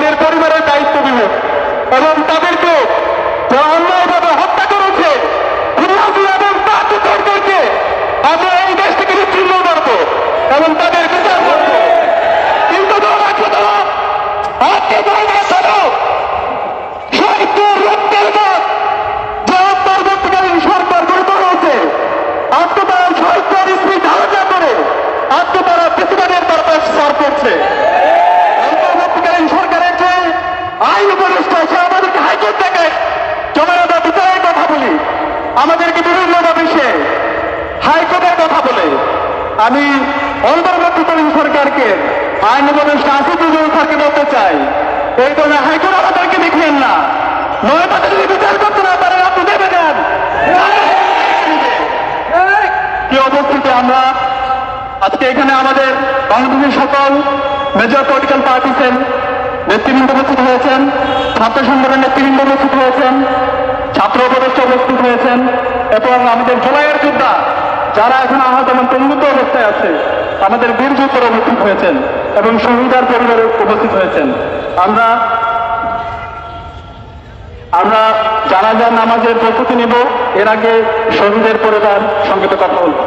তাদের পরিবারের দায়িত্ব দিব এবং তাদেরকে যারা অন্যায়ভাবে হত্যা করেছে এবং তাদেরকে আমরা এই দেশ থেকে বিচ্ছিন্ন করব এবং তাদের বিচার করব। কিন্তু আজকে তারা আইন উপদেষ্টা সে আমাদেরকে হাইকোর্ট থেকে জমা আমরা বিচারের কথা বলি। আমাদেরকে বিভিন্নভাবে সে হাইকোর্টের কথা বলে। আমি অন্তর্বর্তীকালীন সরকারকে, আইন উপদেষ্টা আসিফুজ্জামান স্যারকে বলতে চাই, এই ধরনের হাইকোর্ট আমাদেরকে দেখিয়েন না। নয় তাদের যদি বিচার করতে না পারেন, আপনি দেবে দেন কি অবস্থিতে আমরা, আজকে এখানে আমাদের বাংলাদেশের সকল মেজর পলিটিক্যাল পার্টিসের নেতৃবৃন্দ উপস্থিত হয়েছেন, ছাত্র সংগঠনের নেতৃবৃন্দ উপস্থিত হয়েছেন, ছাত্র উপদেষ্টা উপস্থিত হয়েছেন, এবং আমাদের জুলাইয়ের যোদ্ধা যারা এখন আহত এবং পঙ্গুত অবস্থায় আছে, আমাদের বীর যোদ্ধারা উপস্থিত হয়েছেন এবং শহীদার পরিবারে উপস্থিত হয়েছেন। আমরা আমরা জানাজার নামাজের প্রস্তুতি নেব, এর আগে শহীদের পরিবার সঙ্গে কথা বলব।